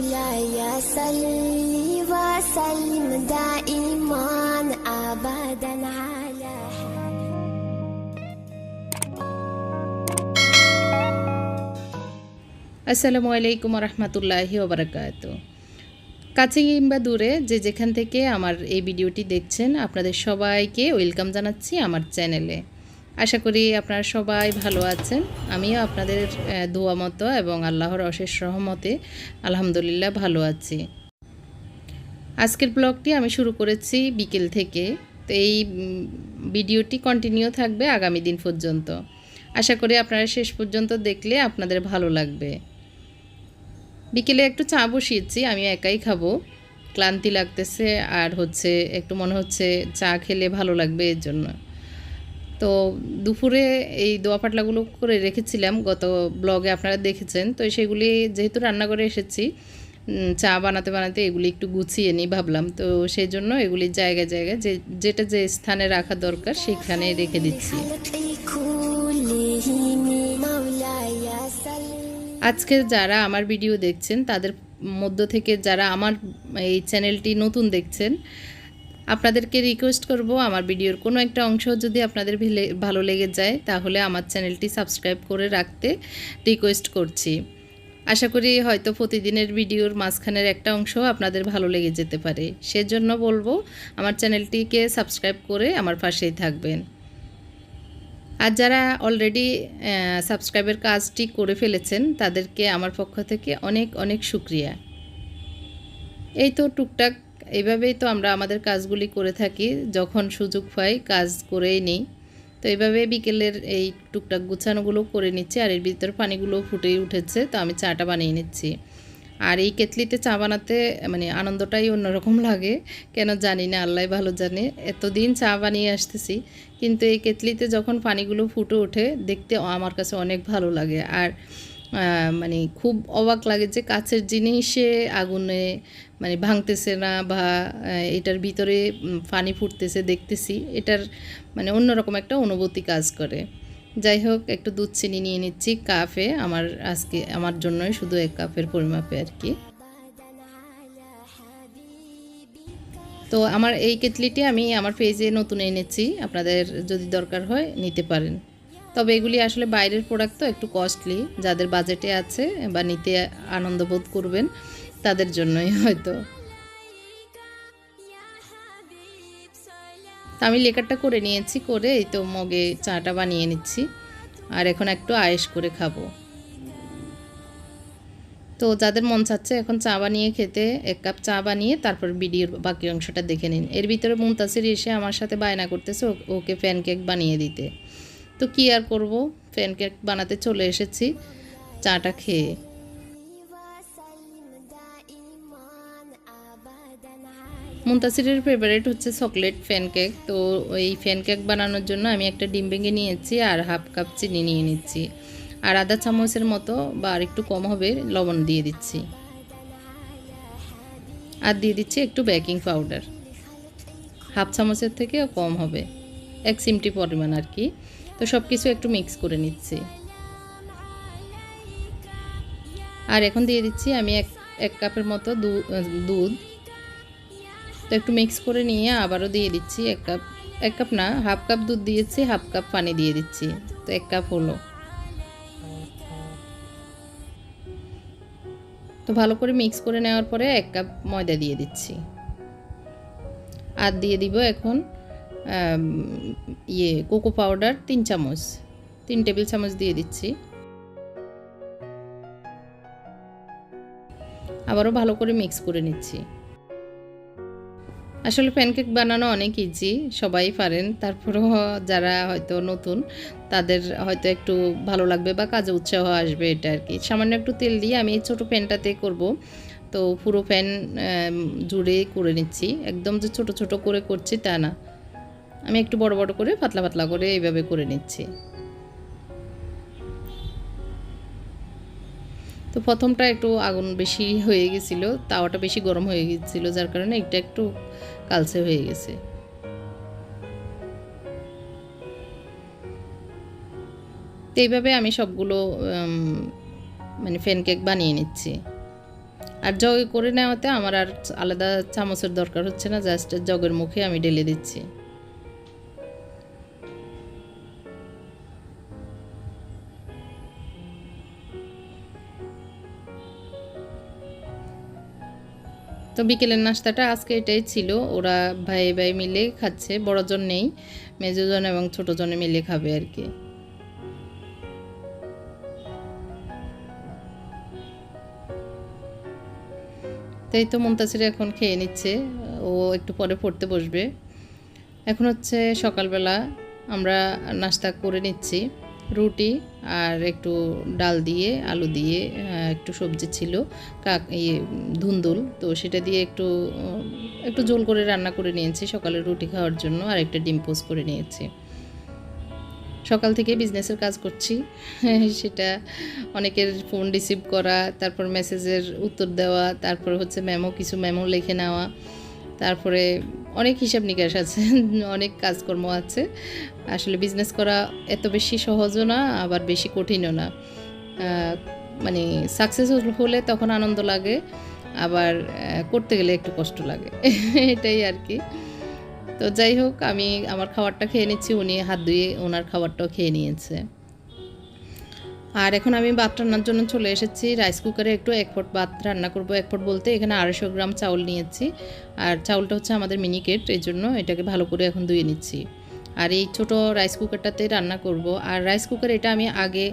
مولاي صل وسلم دائما ابدا على আসসালামু আলাইকুম রহমতুল্লাহি ওবরাকাত কাছে কিংবা দূরে যে যেখান থেকে আমার এই ভিডিওটি দেখছেন আপনাদের সবাইকে ওয়েলকাম জানাচ্ছি আমার চ্যানেলে আশা করি আপনারা সবাই ভালো আছেন। আমিও আপনাদের দোয়া মতো এবং আল্লাহর অশেষ রহমতে আলহামদুলিল্লাহ ভালো আছি। আজকের ব্লগটি আমি শুরু করেছি বিকেল থেকে। তো এই ভিডিওটি কন্টিনিউ থাকবে আগামী দিন পর্যন্ত। আশা করি আপনারা শেষ পর্যন্ত দেখলে আপনাদের ভালো লাগবে। বিকেলে একটু চা বসিয়েছি, আমি একাই খাব। ক্লান্তি লাগতেছে আর হচ্ছে, একটু মনে হচ্ছে চা খেলে ভালো লাগবে এর জন্য। তো দুপুরে এই দোয়া পাটলাগুলো করে রেখেছিলাম, গত ব্লগে আপনারা দেখেছেন। তো সেগুলি যেহেতু রান্নাঘরে এসেছি চা বানাতে বানাতে এগুলি একটু গুছিয়ে নিই ভাবলাম। তো সেই জন্য এগুলি জায়গায় জায়গায় যে, যেটা যে স্থানে রাখা দরকার সেখানে রেখে দিচ্ছি। আজকে যারা আমার ভিডিও দেখছেন, তাদের মধ্য থেকে যারা আমার এই চ্যানেলটি নতুন দেখছেন আপনাদেরকে রিকোয়েস্ট করব, আমার ভিডিওর কোনো একটা অংশ যদি আপনাদের ভিলে- লেগে যায়, তাহলে আমার চ্যানেলটি সাবস্ক্রাইব করে রাখতে রিকোয়েস্ট করছি। আশা করি হয়তো প্রতিদিনের ভিডিওর মাঝখানের একটা অংশ আপনাদের ভালো লেগে যেতে পারে। সেজন্য বলব, আমার চ্যানেলটিকে সাবস্ক্রাইব করে আমার পাশেই থাকবেন। আর যারা অলরেডি সাবস্ক্রাইবের কাজটি করে ফেলেছেন, তাদেরকে আমার পক্ষ থেকে অনেক অনেক শুক্রিয়া। এই তো টুকটাক এইভাবেই তো আমরা আমাদের কাজগুলি করে থাকি, যখন সুযোগ পাই কাজ করেই নিই। তো এইভাবে বিকেলের এই টুকটাক গুছানোগুলো করে নিচ্ছি, আর এর ভিতর পানিগুলো ফুটেই উঠেছে, তো আমি চাটা বানিয়ে নিচ্ছি। আর এই কেতলিতে চা বানাতে মানে আনন্দটাই অন্যরকম লাগে, কেন জানি না আল্লাহ ভালো জানে। এতদিন চা বানিয়ে আসতেছি, কিন্তু এই কেতলিতে যখন পানিগুলো ফুটে ওঠে, দেখতে আমার কাছে অনেক ভালো লাগে। আর মানে খুব অবাক লাগে যে কাছের জিনিসে, আগুনে মানে ভাঙতেছে না বা এটার ভিতরে পানি ফুটতেছে, দেখতেছি। এটার মানে অন্যরকম একটা অনুভূতি কাজ করে। যাই হোক, একটু দুধ চিনি নিয়ে নিচ্ছি, কাপে। আমার আজকে, আমার জন্যই শুধু এক কাপের পরিমাপে আর কি। তো আমার এই কেটলিটি আমি আমার পেজে নতুন এনেছি। আপনাদের যদি দরকার হয়, নিতে পারেন। তবে এগুলি আসলে বাইরের প্রোডাক্ট তো একটু কস্টলি যাদের বাজেটে আছে বা নিতে আনন্দ বোধ করবেন তাদের জন্যই হয়তো। তো আমি লেকারটা করে নিয়েছি, করে এই তো মগে চাটা বানিয়ে নিচ্ছি। আর এখন একটু আয়েস করে খাব। তো যাদের মন চাচ্ছে এখন চা বানিয়ে খেতে, এক কাপ চা বানিয়ে তারপর ভিডিওর বাকি অংশটা দেখে নিন। এর ভিতরে মুমতাসির এসে আমার সাথে বায়না করতেছে ওকে প্যানকেক বানিয়ে দিতে। তো কি আর করব? প্যানকেক বানাতে চলে এসেছি, চাটা খেয়ে। মুন্তাসিরের ফেভারিট হচ্ছে চকলেট ফ্যানকেক তো ওই ফ্যানকেক বানানোর জন্য আমি একটা ডিম ভেঙে নিয়েছি আর হাফ কাপ চিনি নিয়ে নিচ্ছি। আর আধা চামচের মতো বা আর একটু কম হবে, লবণ দিয়ে দিচ্ছি। আর দিয়ে দিচ্ছি একটু বেকিং পাউডার হাফ চামচের থেকেও কম হবে, এক চিমটি পরিমাণ আর কি। তো সব কিছু একটু মিক্স করে নিচ্ছি। আর এখন দিয়ে দিচ্ছি আমি এক এক কাপের মতো দুধ। তো একটু মিক্স করে নিয়ে আবারও দিয়ে দিচ্ছি এক কাপ এক কাপ না হাফ কাপ দুধ দিয়েছি হাফ কাপ পানি দিয়ে দিচ্ছি। তো এক কাপ হলো। তো ভালো করে মিক্স করে নেওয়ার পরে এক কাপ ময়দা দিয়ে দিচ্ছি। আর দিয়ে দিব এখন ইয়ে কোকো পাউডার তিন চামচ, তিন টেবিল চামচ দিয়ে দিচ্ছি। আবারও ভালো করে মিক্স করে নিচ্ছি। আসলে প্যানকেক বানানো অনেক ইজি সবাই পারেন। তারপরেও যারা হয়তো নতুন, তাদের হয়তো একটু ভালো লাগবে বা কাজে উৎসাহ আসবে এটা আর কি। সামান্য একটু তেল দিয়ে আমি এই ছোটো প্যানটাতে করব। তো পুরো প্যান জুড়ে করে নিচ্ছি। একদম যে ছোট ছোট করে করছি তা না। আমি একটু বড় বড় করে, পাতলা পাতলা করে এইভাবে করে নিচ্ছি। তো প্রথমটা একটু আগুন বেশি হয়ে গেছিল, তাওয়াটা বেশি গরম হয়ে গেছিল, যার কারণে এটা একটু কালচে হয়ে গেছে। তো এইভাবে আমি সবগুলো মানে ফ্যান কেক বানিয়ে নিচ্ছি। আর জগে করে নেওয়াতে আমার আর আলাদা চামচের দরকার হচ্ছে না, জাস্ট জগের মুখে আমি ঢেলে দিচ্ছি। তো বিকেলের নাস্তাটা আজকে এটাই ছিল। ওরা ভাই ভাই মিলে খাচ্ছে, বড়জন নেই, মেজোজন এবং ছোটজনে মিলে খাবে আর কি। তাই তো মুমতাসির এখন খেয়ে নিচ্ছে, ও একটু পরে পড়তে বসবে। এখন হচ্ছে সকালবেলা আমরা নাস্তা করে নিচ্ছি। রুটি আর একটু ডাল দিয়ে, আলু দিয়ে একটু সবজি ছিল, কাক ইয়ে ধুন্দুল। তো সেটা দিয়ে একটু একটু জোল করে রান্না করে নিয়েছি সকালে রুটি খাওয়ার জন্য আর একটা ডিম পোস্ট করে নিয়েছি। সকাল থেকে বিজনেসের কাজ করছি, সেটা অনেকের ফোন রিসিভ করা, তারপর মেসেজের উত্তর দেওয়া, তারপর হচ্ছে মেমো কিছু মেমো লিখে নেওয়া। তারপরে অনেক হিসাব নিকাশ আছে, অনেক কাজকর্ম আছে। আসলে বিজনেস করা এত বেশি সহজও না, আবার বেশি কঠিনও না। মানে সাকসেসফুল হলে তখন আনন্দ লাগে, আবার করতে গেলে একটু কষ্ট লাগে। এটাই আর কি। তো যাই হোক, আমি আমার খাবারটা খেয়ে নিচ্ছি, উনি হাত ধুয়ে ওনার খাবারটাও খেয়ে নিয়েছে। আর এখন আমি ভাত রান্নার জন্য চলে এসেছি। রাইস কুকারে একটু এক পট ভাত রান্না করব। এক পট বলতে এখানে আড়াইশো গ্রাম চাউল নিয়েছি। আর চাউলটা হচ্ছে আমাদের মিনিকেট এই জন্য এটাকে ভালো করে এখন ধুয়ে নিচ্ছি। আর এই ছোট রাইস কুকারটাতে রান্না করব। আর রাইস কুকার এটা আমি আগে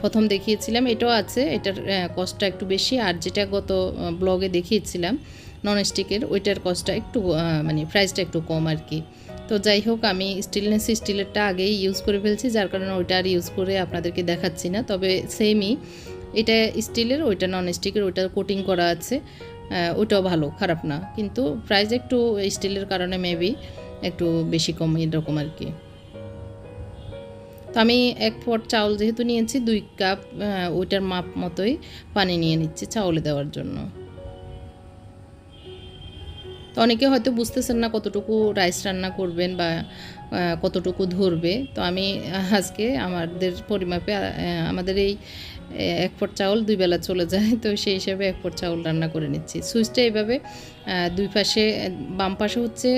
প্রথম দেখিয়েছিলাম। এটাও আছে। এটার কস্টটা একটু বেশি। আর যেটা গত ব্লগে দেখিয়েছিলাম নন স্টিকের ওইটার কস্টটা একটু মানে প্রাইসটা একটু কম আর কি। তো যাই হোক, আমি স্টিলনেস স্টিলেরটা আগেই ইউজ করে ফেলছি, যার কারণে ওইটা আর ইউজ করে আপনাদেরকে দেখাচ্ছি না। তবে সেমই এটা স্টিলের ওইটা নন স্টিকের ওইটা কোটিং করা আছে। ওইটাও ভালো, খারাপ না। কিন্তু প্রাইস একটু স্টিলের কারণে মেবি একটু বেশি কম এরকম আর কি। তো আমি এক পট চাউল যেহেতু নিয়েছি, দুই কাপ ওইটার মাপ মতোই পানি নিয়ে নিচ্ছি চাউলে দেওয়ার জন্য। তো অনেকে হয়তো বুঝতেছেন না কতটুকু রাইস রান্না করবেন বা কতটুকু ধরবে। তো আমি আজকে আমাদের পরিমাপে আমাদের এই এক পট চাউল দুই বেলা চলে যায়। তো সেই হিসাবে এক পট চাউল রান্না করে নিচ্ছি। সুইচটা এইভাবে দুই পাশে, বাম পাশে হচ্ছে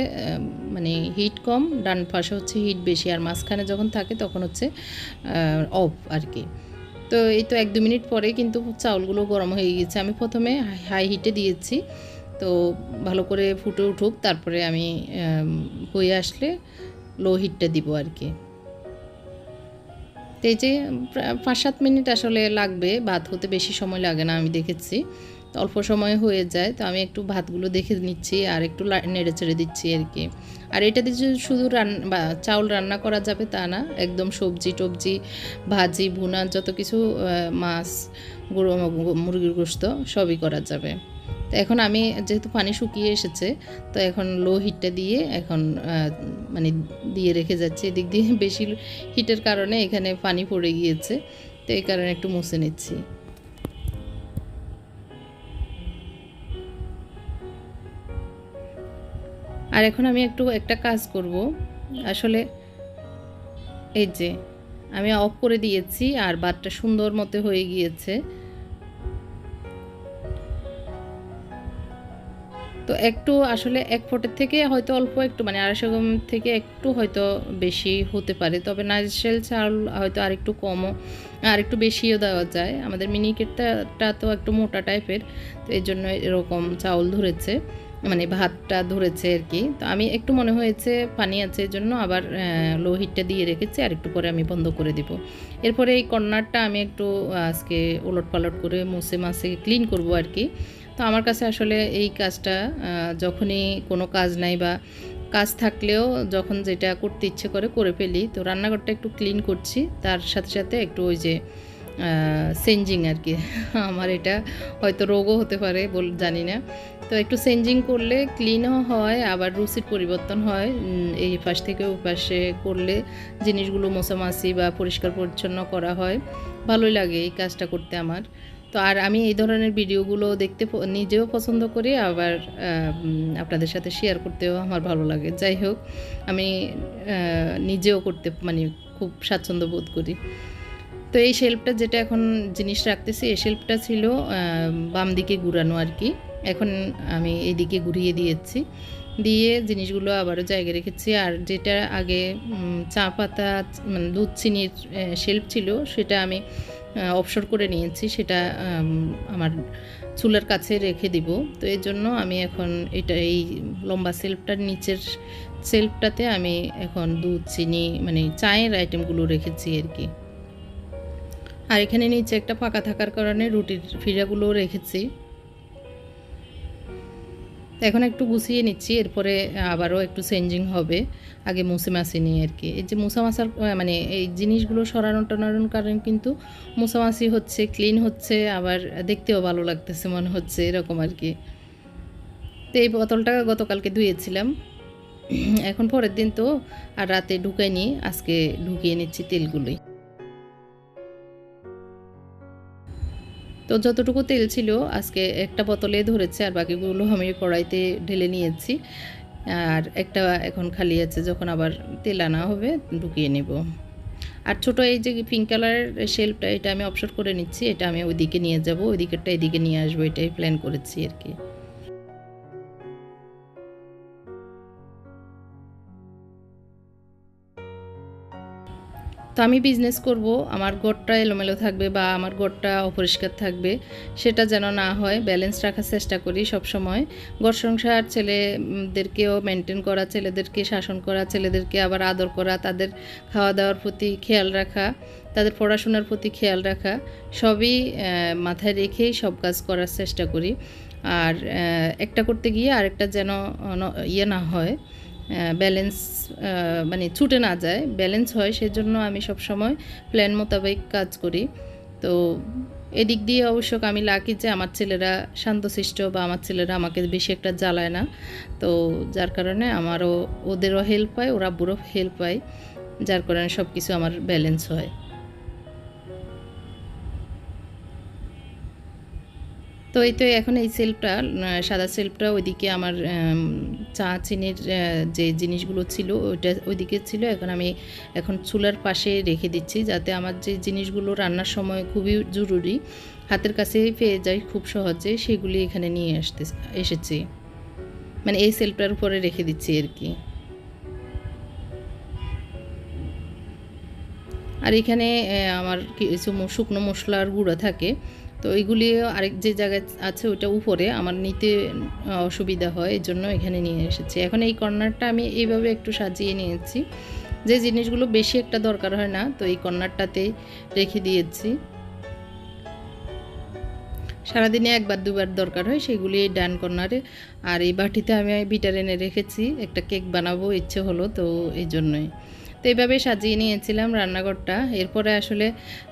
মানে হিট কম, ডান পাশে হচ্ছে হিট বেশি। আর মাঝখানে যখন থাকে তখন হচ্ছে অফ আর কি। তো এই তো এক দু মিনিট পরে কিন্তু চাউলগুলো গরম হয়ে গিয়েছে। আমি প্রথমে হাই হিটে দিয়েছি। তো ভালো করে ফুটে উঠুক, তারপরে আমি হয়ে আসলে লো হিটটা দিব আর কি তো এই যে পাঁচ সাত মিনিট আসলে লাগবে, ভাত হতে বেশি সময় লাগে না আমি দেখেছি। তো অল্প সময় হয়ে যায়, তো আমি একটু ভাতগুলো দেখে নিচ্ছি আর একটু নেড়ে চেড়ে দিচ্ছি আর কি আর এটা দিয়ে যে শুধু রান, বা চাউল রান্না করা যাবে তা না, একদম সবজি টবজি, ভাজি, ভুনা, যত কিছু মাছ মুরগির গোস্ত সবই করা যাবে। তো এখন আমি, যেহেতু পানি শুকিয়ে এসেছে, তো এখন লো হিটটা দিয়ে এখন মানে দিয়ে রেখে যাচ্ছে। এদিক দিয়ে বেশি হিটের কারণে এখানে পানি পড়ে গিয়েছে, তো এই কারণে একটু মুছে নিচ্ছি। আর এখন আমি একটু, একটা কাজ করব। আসলে এই যে, আমি অফ করে দিয়েছি আর বাতটা সুন্দর মতো হয়ে গিয়েছে। একটু আসলে এক ফোটের থেকে হয়তো অল্প একটু মানে আড়াইশো গ্রাম থেকে একটু হয়তো বেশি হতে পারে। তবে নাইজেল চাল হয়তো আর একটু কমও আর একটু বেশিও দেওয়া যায়। আমাদের মিনিকেটটা তো একটু মোটা টাইপের, তো এই জন্য এরকম চাউল ধরেছে মানে ভাতটা ধরেছে আর কি। তো আমি একটু মনে হয়েছে পানি আছে এই জন্য, আবার লো হিটটা দিয়ে রেখেছি, আর একটু পরে আমি বন্ধ করে দিব। এরপরে এই কর্নারটা আমি একটু আজকে ওলট পালট করে মুছে মাছে ক্লিন করব আর কি। তো আমার কাছে আসলে এই কাজটা যখনই কোনো কাজ নাই বা কাজ থাকলেও যখন যেটা করতে ইচ্ছে করে করে ফেলি। তো রান্নাঘরটা একটু ক্লিন করছি। তার সাথে সাথে একটু ওই যে সেঞ্জিং আর কি। আমার এটা হয়তো রোগও হতে পারে বল, জানি না। তো একটু সেঞ্জিং করলে ক্লিনও হয়, আবার রুচির পরিবর্তন হয়। এই পাশ থেকে ওই পাশে করলে জিনিসগুলো মোছামাছি বা পরিষ্কার পরিচ্ছন্ন করা হয়। ভালোই লাগে এই কাজটা করতে আমার। তো আর আমি এই ধরনের ভিডিওগুলো দেখতে নিজেও পছন্দ করি, আবার আপনাদের সাথে শেয়ার করতেও আমার ভালো লাগে। যাই হোক, আমি নিজেও করতে মানে খুব স্বাচ্ছন্দ্য বোধ করি। তো এই শেল্ফটা যেটা এখন জিনিস রাখতেছি, এই শেল্ফটা ছিল বাম দিকে ঘুরানো আর কি। এখন আমি এইদিকে ঘুরিয়ে দিয়েছি। দিয়ে জিনিসগুলো আবারও জায়গায় রেখেছি। আর যেটা আগে চা পাতা মানে দুধ চিনির শেল্ফ ছিল, সেটা আমি অবসর করে নিয়েছি, সেটা আমার চুলের কাছে রেখে দিব। তো এর জন্য আমি এখন এটা, এই লম্বা সেলফটার নিচের সেলফটাতে আমি এখন দুধ, চিনি মানে চায়ের আইটেমগুলো রেখেছি আর কি। আর এখানে নিচে একটা ফাঁকা থাকার কারণে রুটির ফিরাগুলোও রেখেছি। এখন একটু গুছিয়ে নিচ্ছি, এরপরে আবারও একটু চেঞ্জিং হবে। আগে মুছে মাছি নিয়ে আর কি। এই যে মুছা মাছার মানে এই জিনিসগুলো সরানো টানানোর কারণ কিন্তু মুছামাছি হচ্ছে ক্লিন হচ্ছে, আবার দেখতেও ভালো লাগতেছে, মনে হচ্ছে এরকম আর কি। তো এই বোতলটা গতকালকে ধুয়েছিলাম। এখন পরের দিন তো আর রাতে ঢুকাইনি, আজকে ঢুকিয়ে নিচ্ছি তেলগুলোই। তো যতটুকু তেল ছিল, আজকে একটা বোতলে ধরেছে আর বাকিগুলো আমি কড়াইতে ঢেলে নিয়েছি। আর একটা এখন খালি আছে, যখন আবার তেল আনা হবে ঢুকিয়ে নেব। আর ছোটো এই যে পিঙ্ক কালারের শেলফটা এটা আমি অবসর করে নিচ্ছি, এটা আমি ওইদিকে নিয়ে যাব ওই দিকেরটা এদিকে নিয়ে আসব, এটাই প্ল্যান করেছি আর কি। তো আমি বিজনেস করব, আমার ঘরটা এলোমেলো থাকবে বা আমার গোটটা অপরিষ্কার থাকবে, সেটা যেন না হয় ব্যালেন্স রাখার চেষ্টা করি সব সময় ঘর সংসার ছেলেদেরকেও মেনটেন করা, ছেলেদেরকে শাসন করা, ছেলেদেরকে আবার আদর করা, তাদের খাওয়া দাওয়ার প্রতি খেয়াল রাখা, তাদের পড়াশোনার প্রতি খেয়াল রাখা, সবই মাথায় রেখেই সব কাজ করার চেষ্টা করি। আর একটা করতে গিয়ে আরেকটা যেন ইয়ে না হয় ব্যালেন্স মানে ছুটে না যায়। ব্যালেন্স হয়, সেজন্য আমি সব সময় প্ল্যান মোতাবেক কাজ করি। তো এদিক দিয়ে অবশ্য আমি লাকি যে আমার ছেলেরা শান্তশিষ্ট বা আমার ছেলেরা আমাকে বেশি একটা জ্বালায় না। তো যার কারণে আমারও ওদেরও হেল্প পায় ওরা বুড়ো হেল্প পায় যার কারণে সব কিছু আমার ব্যালেন্স হয়। তো এই তো এখন এই সেলফটা সাদা সেলফটা ওইদিকে আমার চা চিনির যে জিনিসগুলো ছিল ওইটা ওইদিকে ছিল। এখন আমি এখন চুলার পাশে রেখে দিচ্ছি যাতে আমার যে জিনিসগুলো রান্নার সময় খুবই জরুরি, হাতের কাছে পেয়ে যায় খুব সহজে, সেগুলি এখানে নিয়ে আসতে, এসেছি। মানে এই সেলফটার উপরে রেখে দিচ্ছি আর কি। আর এখানে আমার কিছু শুকনো মশলার গুঁড়ো থাকে। তো এইগুলি আরেক যে জায়গায় আছে ওইটা উপরে, আমার নিতে অসুবিধা হয় এই জন্য এখানে নিয়ে এসেছি। এখন এই কর্নারটা আমি এইভাবে একটু সাজিয়ে নিয়েছি। যে জিনিসগুলো বেশি একটা দরকার হয় না, তো এই কর্নারটাতেই রেখে দিয়েছি। সারাদিনে একবার, দুবার দরকার হয়, সেগুলি এই ডান কর্নারে। আর এই বাটিতে আমি বিটার এনে রেখেছি, একটা কেক বানাবো, ইচ্ছে হলো, তো এই জন্যই। তো এইভাবে সাজিয়ে নিয়েছিলাম রান্নাঘরটা। এরপরে আসলে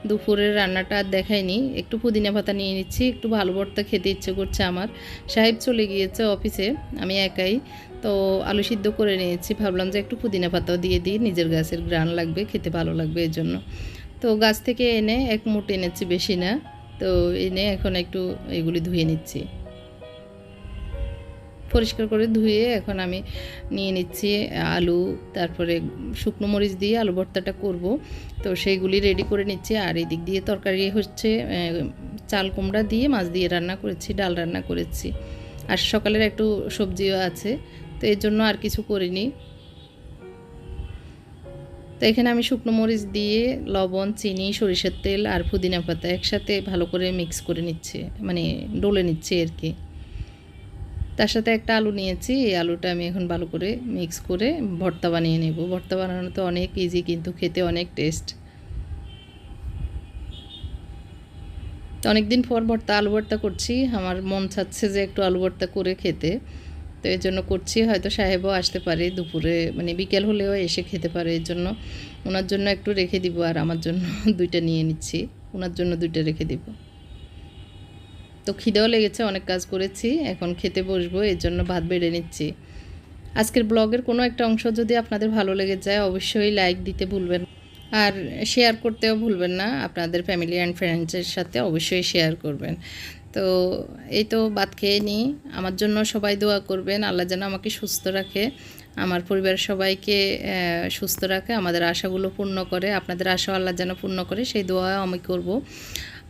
দুপুরের রান্নাটা আর দেখাইনি। একটু পুদিনা পাতা নিয়ে নিচ্ছি, একটু ভালো ভর্তা খেতে ইচ্ছে করছে আমার। সাহেব চলে গিয়েছে অফিসে, আমি একাই। তো আলু সিদ্ধ করে নিয়েছি, ভাবলাম যে একটু পুদিনা পাতাও দিয়ে দিই, নিজের গাছের গ্রান লাগবে, খেতে ভালো লাগবে এর জন্য। তো গাছ থেকে এনে এক মুঠ এনেছি বেশি না, তো এনে এখন একটু এগুলি ধুয়ে নিচ্ছি। পরিষ্কার করে ধুয়ে এখন আমি নিয়ে নিচ্ছি আলু, তারপরে শুকনো মরিচ দিয়ে আলু ভর্তাটা করব। তো সেইগুলি রেডি করে নিচ্ছি। আর এদিক দিয়ে তরকারি হচ্ছে চাল কুমড়া দিয়ে মাছ দিয়ে রান্না করেছি, ডাল রান্না করেছি। আর সকালের একটু সবজিও আছে, তো এর জন্য আর কিছু করিনি। তো এখানে আমি শুকনো মরিচ দিয়ে লবণ, চিনি, সরিষার তেল আর পুদিনা পাতা একসাথে ভালো করে মিক্স করে নিচ্ছে মানে ডলে নিচ্ছে আর কি। তার সাথে একটা আলু নিয়েছি। এই আলুটা আমি এখন ভালো করে মিক্স করে ভর্তা বানিয়ে নেব। ভর্তা বানানো তো অনেক ইজি কিন্তু খেতে অনেক টেস্ট তো অনেক দিন পর ভর্তা, আলু ভর্তা করছি। আমার মন চাচ্ছে যে একটু আলু ভর্তা করে খেতে। তো এর জন্য করছি, হয়তো সাহেবও আসতে পারে দুপুরে মানে বিকেল হলেও এসে খেতে পারে। এর জন্য ওনার জন্য একটু রেখে দিব আর আমার জন্য দুইটা নিয়ে নিচ্ছি। ওনার জন্য দুইটা রেখে দিব। তো খিদেও লেগেছে, অনেক কাজ করেছি, এখন খেতে বসবো, এর জন্য ভাত বেড়ে নিচ্ছি। আজকের ব্লগের কোনো একটা অংশ যদি আপনাদের ভালো লেগে যায়, অবশ্যই লাইক দিতে ভুলবেন আর শেয়ার করতেও ভুলবেন না, আপনাদের ফ্যামিলি অ্যান্ড ফ্রেন্ডসের সাথে অবশ্যই শেয়ার করবেন। তো এই তো ভাত খেয়ে নিই, আমার জন্য সবাই দোয়া করবেন, আল্লাহ যেন আমাকে সুস্থ রাখে, আমার পরিবারের সবাইকে সুস্থ রাখে, আমাদের আশাগুলো পূর্ণ করে, আপনাদের আশা আল্লাহ যেন পূর্ণ করে, সেই দোয়া আমি করব।